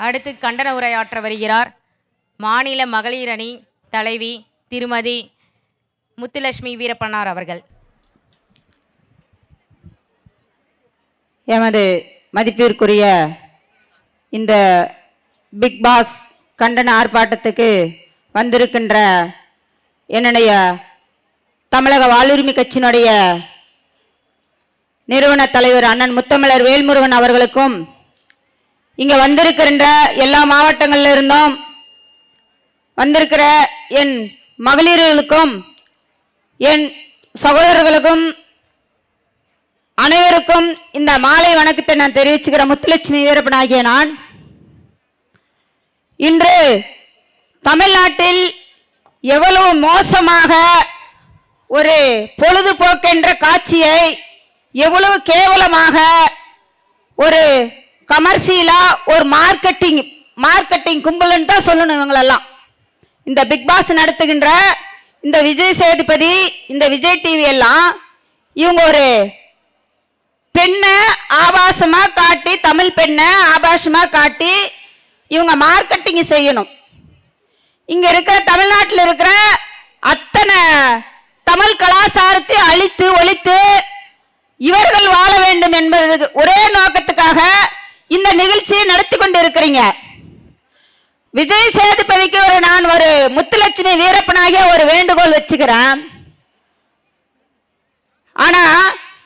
அடுத்து கண்டன உரையாற்ற வருகிறார் மாநில மகளிர் அணி தலைவி திருமதி முத்துலட்சுமி வீரப்பனார் அவர்கள். எமது மதிப்பிற்குரிய இந்த பிக் பாஸ் கண்டன ஆர்ப்பாட்டத்துக்கு வந்திருக்கின்ற என்னுடைய தமிழக வாழ்வுரிமை கட்சியினுடைய நிறுவன தலைவர் அண்ணன் முத்தமிழர் வேல்முருகன் அவர்களுக்கும் இங்க வந்திருக்கின்ற எல்லா மாவட்டங்கள்ல இருந்தும் வந்திருக்கிற என் மகளிர்களுக்கும் என் சகோதரர்களுக்கும் அனைவருக்கும் இந்த மாலை வணக்கத்தை நான் தெரிவிச்சுக்கிற முத்துலட்சுமி வீரப்பன் ஆகிய நான். இன்று தமிழ்நாட்டில் எவ்வளவு மோசமாக ஒரு பொழுதுபோக்கென்ற காட்சியை எவ்வளவு கேவலமாக ஒரு கமர்ஷியலாக ஒரு மார்க்கெட்டிங் மார்க்கெட்டிங் கும்பல்னு தான் சொல்லணும் இவங்களெல்லாம். இந்த பிக் பாஸ் நடத்துகின்ற இந்த விஜய் சேதுபதி இந்த விஜய் டிவி எல்லாம் இவங்க ஒரு பெண்ணை ஆபாசமா காட்டி தமிழ் பெண்ணை ஆபாசமா காட்டி இவங்க மார்க்கெட்டிங் செய்யணும். இங்க இருக்கிற தமிழ்நாட்டில் இருக்கிற அத்தனை தமிழ் கலாச்சாரத்தை அழித்து ஒழித்து இவர்கள் வாழ வேண்டும் என்பது ஒரே நோக்கத்துக்காக நிகழ்ச்சியை நடத்தி கொண்டு இருக்கிறீங்க விஜய் சேதுபதிக்கு ஒரு நான் ஒரு முத்துலட்சுமி வீரப்பனாகிய ஒரு வேண்டுகோள் வச்சுக்கிறேன். ஆனா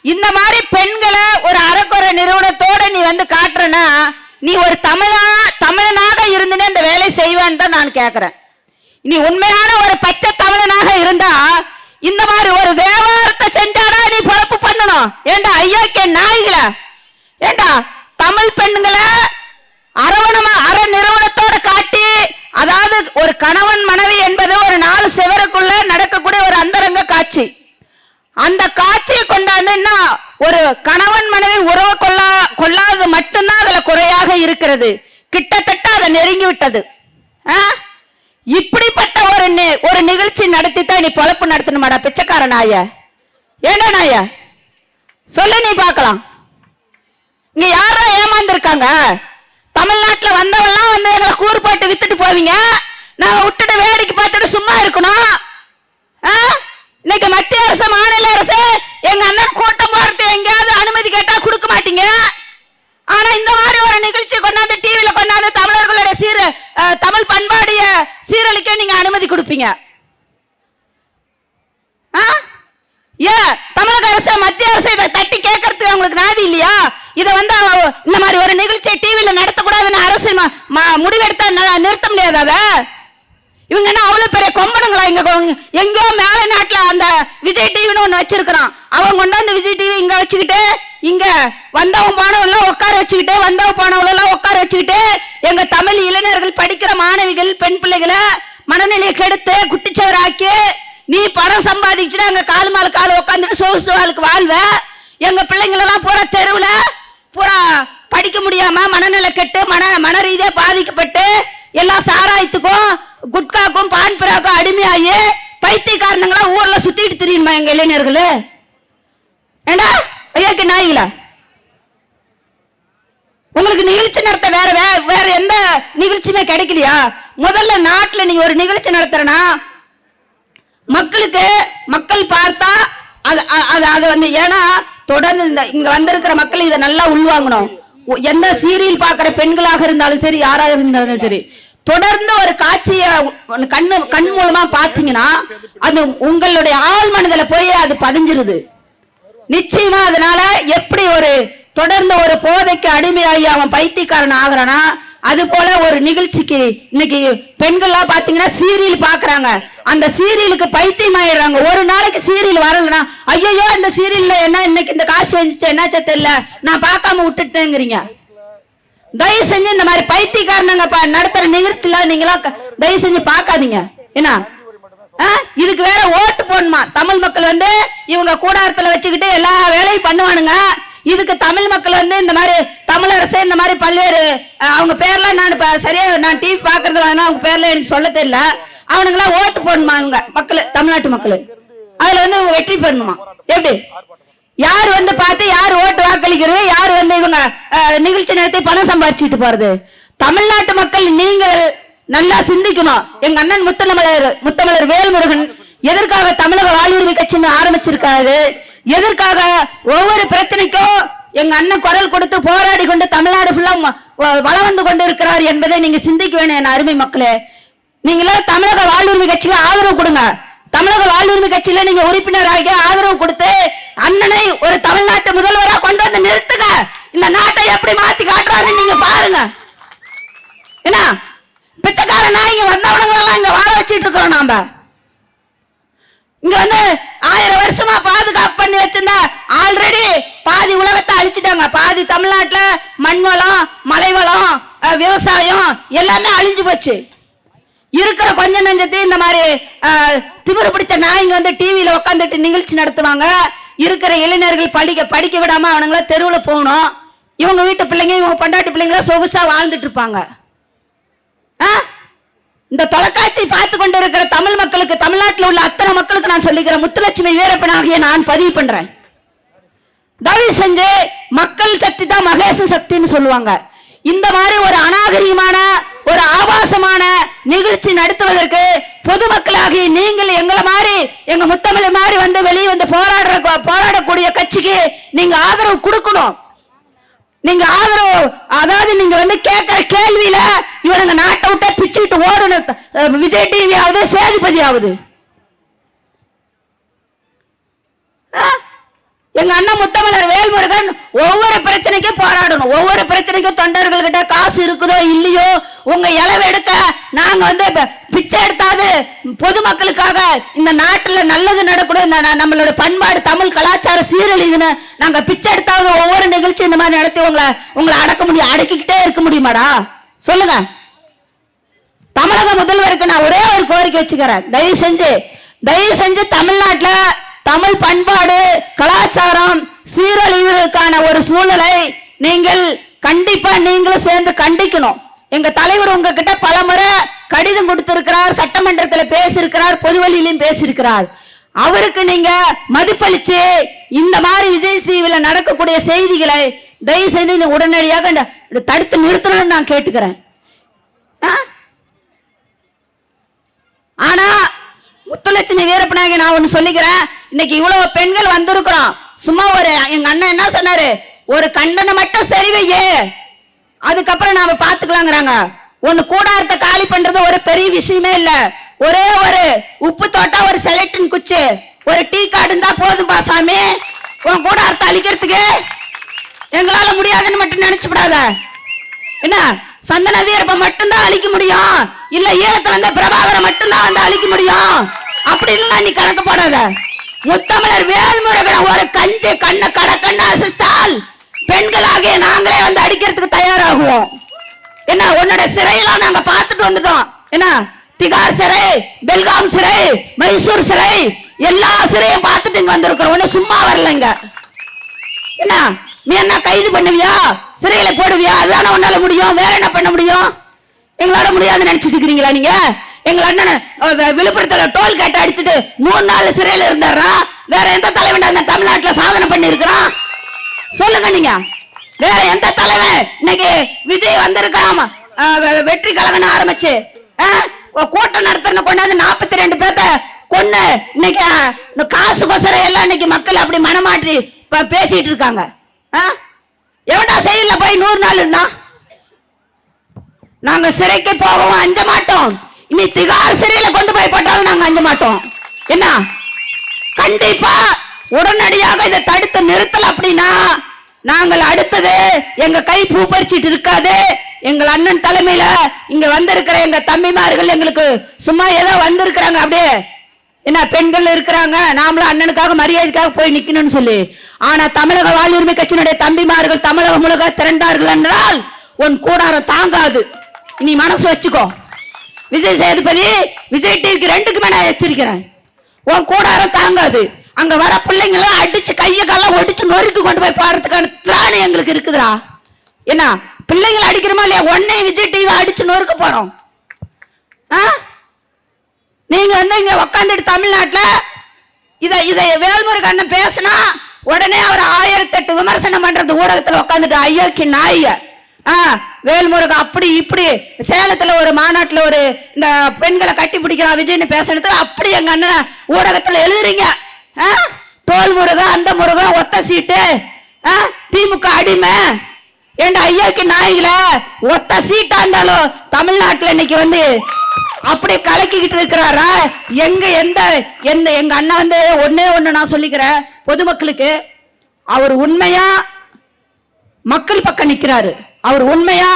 இந்த மாதிரி பெண்களை ஒரு அறக்குறை நிறுவனத்தோட நீ வந்து காட்டுறனா நீ ஒரு தமிழா தமிழனாக இருந்துன்னு இந்த வேலை செய்வான்னு தான் நான் கேட்கிறேன் நீ உண்மையான ஒரு பச்சை தமிழனாக இருந்தா இந்த மாதிரி ஒரு வியாபாரத்தை செஞ்சாடா நீ பொழப்பு பண்ணணும். ஏண்டா ஐயாக்கே நாய்களா? ஏண்டா தமிழ் பெண்களை அரவணமா அற நிறுவனத்தோட காட்டி அதாவது ஒரு கணவன் மனைவி என்பது ஒரு நாலு செவருக்குள்ள நடக்கக்கூடிய ஒரு அந்தரங்க காட்சி. அந்த காட்சியை கொண்டாந்து என்ன ஒரு கணவன் மனைவி உறவு கொள்ளா கொள்ளாதது மட்டும்தான் அதுல குறையாக இருக்கிறது. கிட்டத்தட்ட அதை நெருங்கி விட்டது. ஆ? இப்படிப்பட்ட ஒரு ஒரு நிகழ்ச்சி நடத்தித்தான் நீ பொழப்பு நடத்தணுமாடா பிச்சைக்காரன் ஆய. ஏண்டா நாய? சொல்லு நீ பார்க்கலாம். இங்க யாரா ஏமாந்துருக்காங்க? தமிழ்நாட்டுல வந்தவெல்லாம் வந்து எங்களை கூறு போட்டு வித்துட்டு போவீங்க. நாங்க விட்டுட்டு வேடிக்கை பார்த்துட்டு சும்மா இருக்கணும். ஆ? இன்னைக்கு மத்திய அரசு மாநில அரசு எங்க அண்ணன் கூட்டம் போறது எங்கேயாவது அனுமதி கேட்டா கொடுக்க மாட்டீங்க. ஆனா இந்த மாதிரி ஒரு நிகழ்ச்சி கொண்டாந்து டிவியில கொண்டாந்து தமிழர்களுடைய சீர தமிழ் பண்பாடிய சீரழிக்க நீங்க அனுமதி கொடுப்பீங்க. ஆ? ஏன் தமிழக அரசு மத்திய அரசு இதை தட்டி கேட்கறதுக்கு அவங்களுக்கு நாதி இல்லையா? இதை வந்து இந்த மாதிரி ஒரு நிகழ்ச்சியை டிவியில் நடத்தக்கூடாதுன்னு அரசு முடிவெடுத்தா நிறுத்த முடியாது அதை? இவங்க என்ன அவ்வளவு பெரிய கொம்பனுங்களா? இங்க எங்கேயோ மேல நாட்டுல அந்த விஜய் டிவின்னு ஒண்ணு வச்சிருக்கிறான். அவன் கொண்டாந்து விஜய் டிவி இங்க வச்சுக்கிட்டு இங்க வந்தவன் போனவன் எல்லாம் உட்கார வச்சுக்கிட்டு வந்தவன் போனவங்களெல்லாம் உட்கார வச்சுக்கிட்டு எங்க தமிழ் இளைஞர்கள் படிக்கிற மாணவிகள் பெண் பிள்ளைகளை மனநிலையை கெடுத்து குட்டிச்சவராக்கி நீ பணம் சம்பாதிச்சுட்டு அங்க கால் மேல கால் உட்காந்துட்டு சொகுசு வாழ்க்கை வாழ்வ? எங்க பிள்ளைங்களெல்லாம் பூரா தெருவுல பூரா படிக்க முடியாம மனநிலை கெட்டு மன மன ரீதியா பாதிக்கப்பட்டு எல்லா சாராயத்துக்கும் குட்காக்கும் பான்பராக்கும் அடிமையாகி பைத்தியக்காரனுங்களா ஊர்ல சுத்திட்டு தெரியுமா எங்க இளைஞர்களு? ஏண்டா? ஐயாக்கு நாயில உங்களுக்கு நிகழ்ச்சி நடத்த வேற வே- வேற எந்த நிகழ்ச்சியுமே கிடைக்கலையா? முதல்ல நாட்டுல நீங்க ஒரு நிகழ்ச்சி நடத்துறனா மக்களுக்கு மக்கள் பார்த்தா அது அது அது வந்து ஏன்னா தொடர்ந்து இந்த இங்க வந்திருக்கிற மக்கள் இதை நல்லா உள்வாங்கணும். எந்த சீரியல் பார்க்குற பெண்களாக இருந்தாலும் சரி யாராக இருந்தாலும் சரி தொடர்ந்து ஒரு காட்சியை கண்ணு கண் மூலமா பார்த்தீங்கன்னா அது உங்களுடைய ஆள் மனதில் போய் அது பதிஞ்சிருது. நிச்சயமா அதனால எப்படி ஒரு தொடர்ந்து ஒரு போதைக்கு அடிமையாகி அவன் பைத்தியக்காரன் ஆகுறானா அது போல ஒரு நிகழ்ச்சிக்கு இன்னைக்கு பெண்கள்லாம் பாத்தீங்கன்னா சீரியல் பாக்குறாங்க. அந்த சீரியலுக்கு பைத்தியம் ஆயிடுறாங்க ஒரு நாளைக்கு சீரியல் வரலனா ஐயோ இந்த சீரியல்ல என்ன இன்னைக்கு இந்த காசு வந்துச்சு என்னாச்சோ தெரியல. நான் பார்க்காம விட்டுட்டேங்கிறீங்க. தயவு செஞ்சு இந்த மாதிரி பைத்தியக்காரனுங்க நடத்துற நிகழ்ச்சியில நீங்களாம் தயவு செஞ்சு பார்க்காதீங்க என்ன? ஆ? இதுக்கு வேற ஓட்டு போடணுமா? தமிழ் மக்கள் வந்து இவங்க கூடாரத்துல வச்சுக்கிட்டு எல்லா வேலையும் பண்ணுவானுங்க. இதுக்கு தமிழ் மக்கள் வந்து இந்த மாதிரி தமிழரசு இந்த மாதிரி பல்வேறு அவங்க பேர்லாம் நான் சரியா நான் டிவி பாக்குறது அவங்க பேர்ல எனக்கு சொல்ல தெரியல. அவனுங்களாம் ஓட்டு போடணுமாங்க மக்கள் தமிழ்நாட்டு மக்கள்? அதுல வந்து வெற்றி பெறணுமா? எப்படி? யார் வந்து பார்த்து யார் ஓட்டு வாக்களிக்கிறது யார் வந்து இவங்க நிகழ்ச்சி நடத்தி பணம் சம்பாரிச்சுட்டு போறது? தமிழ்நாட்டு மக்கள் நீங்கள் நல்லா சிந்திக்கணும். எங்க அண்ணன் முத்தமிழர் முத்தமிழர் வேல்முருகன் எதற்காக தமிழக வாழ்வுரிமை கட்சின்னு ஆரம்பிச்சிருக்காரு? எதற்காக ஒவ்வொரு பிரச்சனைக்கும் எங்க அண்ணன் குரல் கொடுத்து போராடி கொண்டு தமிழ்நாடு ஃபுல்லா ம- வந்து கொண்டு இருக்கிறார் என்பதை நீங்க சிந்திக்க வேணும் என் அருமை மக்களே. நீங்களே தமிழக வாழ்வுரிமை கட்சியில ஆதரவு கொடுங்க. தமிழக வாழ்வுரிமை கட்சியில நீங்க உறுப்பினராக ஆதரவு கொடுத்து அண்ணனை ஒரு தமிழ்நாட்டு முதல்வரா கொண்டு வந்து நிறுத்துங்க. இந்த நாட்டை எப்படி மாத்தி காட்டுறாருன்னு நீங்க பாருங்க. என்ன பிச்சைக்கார நாய்ங்க வந்தவனுங்க எல்லாம் இங்க வாழ வச்சிட்டு இருக்கிறோம் நாம. இங்க வந்து ஆயிரம் வருஷமா பாதுகாப்பு பண்ணி வச்சிருந்தா ஆல்ரெடி பாதி உலகத்தை அழிச்சிட்டாங்க. பாதி தமிழ்நாட்டுல மண் வளம் மலை வளம் விவசாயம் எல்லாமே அழிஞ்சு போச்சு. இருக்கிற கொஞ்ச நெஞ்சத்தையும் இந்த மாதிரி அஹ், திமிரு பிடிச்ச நாய்ங்க வந்து டிவியில உட்காந்துட்டு நிகழ்ச்சி நடத்துவாங்க. இருக்கிற இளைஞர்கள் படிக்க படிக்க விடாம அவனுங்கள தெருவில் போகணும். இவங்க வீட்டு பிள்ளைங்க இவங்க பொண்டாட்டி பிள்ளைங்கள சொகுசா வாழ்ந்துட்டு இருப்பாங்க. ஆ? இந்த தொலைக்காட்சி பார்த்து கொண்டு இருக்கிற தமிழ் மக்களுக்கு தமிழ்நாட்டில் உள்ள அத்தனை மக்களுக்கு நான் சொல்லிக்கிறேன் முத்துலட்சுமி வீரப்பனாகிய நான் பதிவு பண்றேன். தயவு செஞ்சு மக்கள் சக்தி தான் மகேச சக்தின்னு சொல்லுவாங்க. இந்த மாதிரி ஒரு அநாகரிகமான ஒரு ஆபாசமான நிகழ்ச்சி நடத்துவதற்கு பொதுமக்களாகி நீங்கள் எங்களை மாதிரி எங்க முத்தமிழ் மாதிரி வந்து வெளியே வந்து போராடுற போராடக்கூடிய கட்சிக்கு நீங்க ஆதரவு கொடுக்கணும். நீங்க ஆதரவு அதாவது நீங்க வந்து கேட்கிற கேள்வியில இவனுங்க நாட்டை விட்டு பிச்சுட்டு ஓடணும். விஜய் டிவி ஆகுது சேதுபதி ஆகுது ஆ? எங்க அண்ணன் முத்தமிழர் வேல்முருகன் ஒவ்வொரு பிரச்சனைக்கும் போராடணும். ஒவ்வொரு பிரச்சனைக்கும் தொண்டர்கள்கிட்ட காசு இருக்குதோ இல்லையோ உங்க இளவு எடுக்க நாங்க வந்து பிச்சை எடுத்தாது. பொதுமக்களுக்காக இந்த நாட்டுல நல்லது நடக்கணும். நம்மளோட பண்பாடு தமிழ் கலாச்சாரம் சீரழிதுன்னு நாங்க பிச்சை எடுத்தாவது ஒவ்வொரு நிகழ்ச்சி இந்த மாதிரி நடத்தி உங்களை உங்களை அடக்க முடியும் அடக்கிக்கிட்டே இருக்க முடியுமாடா? சொல்லுங்க. தமிழக முதல்வருக்கு நான் ஒரே ஒரு கோரிக்கை வச்சுக்கிறேன். தயவு செஞ்சு தயவு செஞ்சு தமிழ்நாட்டுல தமிழ் பண்பாடு கலாச்சாரம் சீரழிவதற்கான ஒரு சூழலை நீங்கள் கண்டிப்பா நீங்களும் சேர்ந்து கண்டிக்கணும். எங்க தலைவர் உங்ககிட்ட பலமுறை கடிதம் கொடுத்திருக்கிறார் சட்டமன்றத்தில் பேசியிருக்கிறார் பொதுவெளியிலும் பேசியிருக்கிறார். அவருக்கு நீங்க மதிப்பளிச்சு இந்த மாதிரி விஜய் டிவில நடக்கக்கூடிய செய்திகளை தயவு செய்து நீ உடனடியாக தடுத்து நிறுத்தணும்னு நான் கேட்டுக்கிறேன். ஆ? ஆனா முத்துலட்சுமி வீரப்பனாக நான் ஒண்ணு சொல்லிக்கிறேன். இன்னைக்கு இவ்வளவு பெண்கள் வந்திருக்கிறோம். சும்மா ஒரு எங்க அண்ணன் என்ன சொன்னாரு? ஒரு கண்டனை மட்டும் சரிவையே. அதுக்கப்புறம் நாம பாத்துக்கலாங்கிறாங்க. ஒன்னு கூடாரத்தை காலி பண்றது ஒரு பெரிய விஷயமே இல்ல. ஒரே ஒரு உப்பு தோட்டா ஒரு செலக்டின் குச்சி. ஒரு டீ கார்டு இருந்தா போதும்பா சாமி. உன் கூடாரத்தை அழிக்கிறதுக்கு எங்களால முடியாதுன்னு மட்டும் நினைச்சுவிடாத என்ன? சந்தன வீரப்ப மட்டும்தான் அழிக்க முடியும். இல்ல ஈழத்துல இருந்த பிரபாகரை மட்டும்தான் வந்து அழிக்க முடியும். அப்படி இல்ல நீ கணக்கு போடாத. முத்தமிழர் வேல்முருகன் ஒரு கஞ்சி கண்ண கட கண்ண பெண்களாகிய நாங்களே வந்து அடிக்கிறதுக்கு தயாராகுவோம். என்ன உன்னோட சிறையெல்லாம் நாங்க பார்த்துட்டு வந்துட்டோம். என்ன திகார் சிறை பெல்காம் சிறை மைசூர் சிறை எல்லா சிறையும் பார்த்துட்டு இங்க வந்திருக்கிறோம். ஒண்ணு சும்மா வரலைங்க. என்ன நீ என்ன கைது பண்ணுவியா? சிறையில போடுவியா? அதுதானே உன்னால முடியும். வேற என்ன பண்ண முடியும்? எங்களால முடியாதுன்னு நினைச்சிட்டு இருக்கிறீங்களா நீங்க? எங்க அண்ணன் விழுப்புரத்துல டோல் கேட் அடிச்சுட்டு மூணு நாள் சிறையில இருந்தாரா? வேற எந்த தலைவன் அந்த தமிழ்நாட்டுல சாதனை பண்ணி இருக்கிறான் சொல்லுங்க நீங்க. வேற எந்த தலைவன்? இன்னைக்கு விஜய் வந்திருக்கான் வெ- வெற்றி கலவன ஆரம்பிச்சு. கூட்டம் நடத்துறது கொண்டாந்து நாற்பத்தி ரெண்டு பேர்த்த கொண்டு இன்னைக்கு இந்த காசு கொசர எல்லாம் இன்னைக்கு மக்கள் அப்படி மனமாற்றி பேசிட்டு இருக்காங்க. ஆ? எவன்டா செயல்ல போய் நூறு நாள் இருந்தா நாங்க சிறைக்கு போகவும் அஞ்ச மாட்டோம். இனி திகார் சிறையில கொண்டு போய் போட்டாலும் நாங்க அஞ்ச மாட்டோம். என்ன? கண்டிப்பா உடனடியாக இதை தடுத்து நிறுத்தல அப்படின்னா நாங்கள் அடுத்தது எங்க கை பூ பறிச்சிட்டு இருக்காது. எங்கள் அண்ணன் தலைமையில இங்க வந்திருக்கிற எங்க தம்பிமார்கள் எங்களுக்கு சும்மா ஏதோ வந்திருக்கிறாங்க அப்படியே. என்ன பெண்கள் இருக்கிறாங்க. நாமளும் அண்ணனுக்காக மரியாதைக்காக போய் நிக்கணும்னு சொல்லி. ஆனா தமிழக வாழ்வுரிமை கட்சியினுடைய தம்பிமார்கள் தமிழகம் முழுக்க திரண்டார்கள் என்றால் உன் கூடாரம் தாங்காது. நீ மனசு வச்சுக்கோ. விஜய் சேதுபதி விஜய் டிவிக்கு ரெண்டுக்குமே நான் எச்சரிக்கிறேன். உன் கூடாரம் தாங்காது. அங்க வர பிள்ளைங்களாம் அடிச்சு கையை காலம் ஒடிச்சு நொறுக்கு கொண்டு போய் பாடுறதுக்கான திராணி எங்களுக்கு இருக்குதுடா. என்ன பிள்ளைங்களை அடிக்கிறோமா இல்லையா? உடனே விஜய் டிவி அடிச்சு நொறுக்க போறோம். ஆ? நீங்க வந்து இங்க உக்காந்துட்டு தமிழ்நாட்டில் இதை இதை வேல்முருகன் பேசினா உடனே அவர் ஆயிரத்தி எட்டு விமர்சனம் பண்றது ஊடகத்தில் உட்காந்துட்டு ஐயோக்கு நாய வேல்முருகன் அப்படி இப்படி. சேலத்துல ஒரு மாநாட்டுல ஒரு இந்த பெண்களை கட்டி பிடிக்கிறான் விஜய்னு பேசுனது அப்படி எங்க அண்ணன் ஊடகத்துல எழுதுறீங்க. ஆ? தோல் முருகன் அந்த முருகன் ஒத்த சீட்டு. ஆ? திமுக அடிமை. ஏண்டா ஐயாக்கு நாய்கள? ஒத்த சீட்டா இருந்தாலும் தமிழ்நாட்டுல இன்னைக்கு வந்து அப்படி கலக்கிக்கிட்டு இருக்கிறாரா? எங்க எந்த எந்த எங்க அண்ணன் வந்து ஒன்னே ஒண்ணு நான் சொல்லிக்கிறேன் பொதுமக்களுக்கு. அவர் உண்மையா மக்கள் பக்கம் நிக்கிறாரு. அவர் உண்மையா?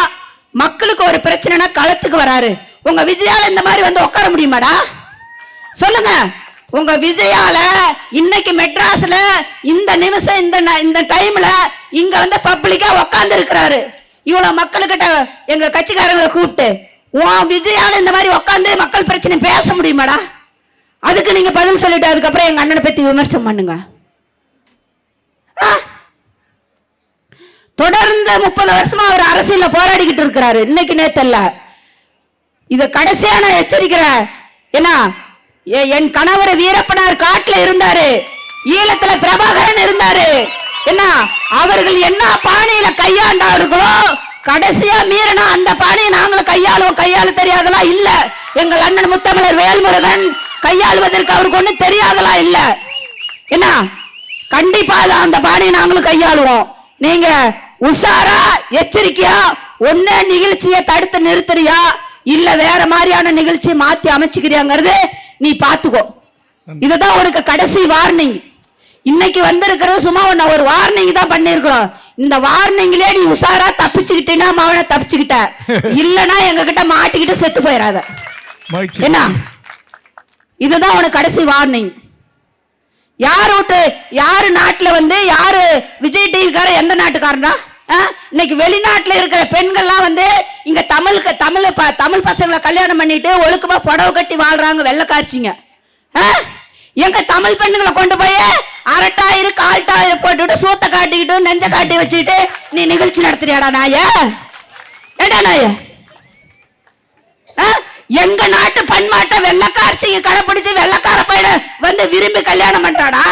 மக்களுக்கு ஒரு பிரச்சனைனா களத்துக்கு வராரு. உங்க விஜயால இந்த மாதிரி வந்து உட்கார முடியுமாடா? சொல்லுங்க. உங்க விஜயால இன்னைக்கு மெட்ராஸ்ல இந்த நிமிஷம் இந்த ந- இந்த டைம்ல இங்க வந்து பப்ளிக்கா உட்கார்ந்து இருக்கிறாரு இவ்வளவு மக்களுக்கிட்ட எங்க கட்சிக்காரங்களை கூப்பிட்டு உன் விஜயால இந்த மாதிரி உட்காந்து மக்கள் பிரச்சனை பேச முடியுமாடா? அதுக்கு நீங்க பதில் சொல்லிட்டு அதுக்கப்புறம் எங்க அண்ணனை பத்தி விமர்சனம் பண்ணுங்க. ஆ? தொடர்ந்து முப்பது வருஷமா அவர் அரசியல போராடிக்கிட்டு இருக்கிறாரு. இன்னைக்கு நேத்தல்ல இத கடைசியா நான் எச்சரிக்கிறேன். என்ன என் கணவர் வீரப்பனார் காட்டுல இருந்தாரு. ஈழத்துல பிரபாகரன் இருந்தாரு. என்ன அவர்கள் என்ன பாணியில கையாண்டார்களோ கடைசியா மீறினா அந்த பாணியை நாங்களும் கையாளுவோம். கையாள தெரியாதெல்லாம் இல்ல. எங்கள் அண்ணன் முத்தமிழர் வேல்முருகன் கையாளுவதற்கு அவருக்கு ஒண்ணும் தெரியாதலாம் இல்ல. என்ன கண்டிப்பா அந்த பாணியை நாங்களும் கையாளுவோம். நீங்க உஷாரா எச்சரிக்கையா? ஒண்ணு நிகழ்ச்சியை தடுத்து நிறுத்துறியா? இல்ல வேற மாதிரியான நிகழ்ச்சியை மாத்தி அமைச்சுக்கிறியாங்கிறது நீ பாத்துக்கோ இதுதான் உனக்கு கடைசி வார்னிங் இன்னைக்கு வந்திருக்கிறது சும்மா உன்னை ஒரு வார்னிங் தான் பண்ணிருக்கிறோம் இந்த வார்னிங்லயே நீ உஷாரா தப்பிச்சுக்கிட்டீங்கன்னா அவனை தப்பிச்சுக்கிட்ட. இல்லனா எங்க கிட்ட மாட்டிக்கிட்டு செத்து போயிடாத என்ன? இதுதான் உனக்கு கடைசி வார்னிங் யார் வீட்டு யாரு நாட்டில் வந்து யாரு விஜய் டிவிக்கார எந்த நாட்டுக்காரனா ஆ? இன்னைக்கு வெளிநாட்டில் இருக்கிற பெண்கள்லாம் வந்து இங்க தமிழுக்கு தமிழ் ப- தமிழ் பசங்களை கல்யாணம் பண்ணிட்டு ஒழுக்கமா புடவை கட்டி வாழ்றாங்க வெள்ளக்காய்ச்சிங்க ஆ? எங்க தமிழ் பெண்ணுங்களை கொண்டு போய் அரட்டாயிரு கால்டாயிரு போட்டுட்டு சூத்த காட்டிக்கிட்டு நெஞ்ச காட்டி வச்சுக்கிட்டு நீ நிகழ்ச்சி நடத்துறியாடா நாய ஏடா நாய ஆ? எங்க நாட்டு பண்பாட்டை வெள்ளக்காரச்சிங்க கடைப்பிடிச்சு வெள்ளக்கார பையனை வந்து விரும்பி கல்யாணம் பண்றாடா?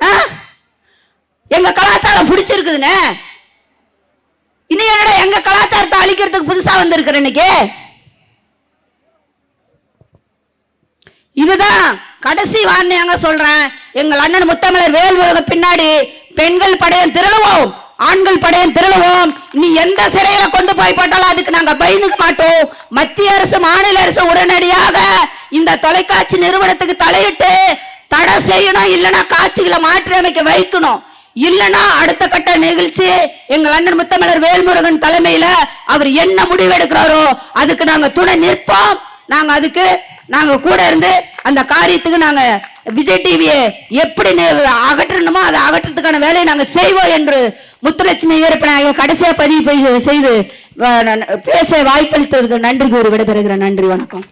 ஆ? எங்க கலாச்சாரம் பிடிச்சிருக்குதுன்னு? இனி என்னடா எங்க கலாச்சாரத்தை அழிக்கிறதுக்கு புதுசா வந்திருக்கிற இன்னைக்கு? இதுதான் கடைசி வார்த்தையாங்க சொல்றேன். எங்கள் அண்ணன் முத்தமிழர் வேல்முருக பின்னாடி பெண்கள் படையம் திரளுவோம். ஆண்கள் படையன் திரளுவோம் நீ எந்த சிறையில கொண்டு போய் போட்டாலும் அதுக்கு நாங்க பயந்துக்க மாட்டோம். மத்திய அரசு மாநில அரசு உடனடியாக இந்த தொலைக்காட்சி நிறுவனத்துக்கு தலையிட்டு தடை செய்யணும் இல்லைன்னா காட்சிகளை மாற்றி அமைக்க வைக்கணும். இல்லைன்னா அடுத்த கட்ட நிகழ்ச்சி எங்கள் அண்ணன் முத்தமிழர் வேல்முருகன் தலைமையில அவர் என்ன முடிவு எடுக்கிறாரோ அதுக்கு நாங்க துணை நிற்போம். நாங்க அதுக்கு நாங்க கூட இருந்து அந்த காரியத்துக்கு நாங்க விஜய் டிவியை எப்படி அகற்றணுமோ அதை அகற்றத்துக்கான வேலையை நாங்க செய்வோம் என்று முத்துலட்சுமி வீரப்பனாக கடைசியா பதிவு பெய்- செய்து பேச வாய்ப்பளித்ததற்கு நன்றி கூறி விடைபெறுகிறேன். நன்றி வணக்கம்.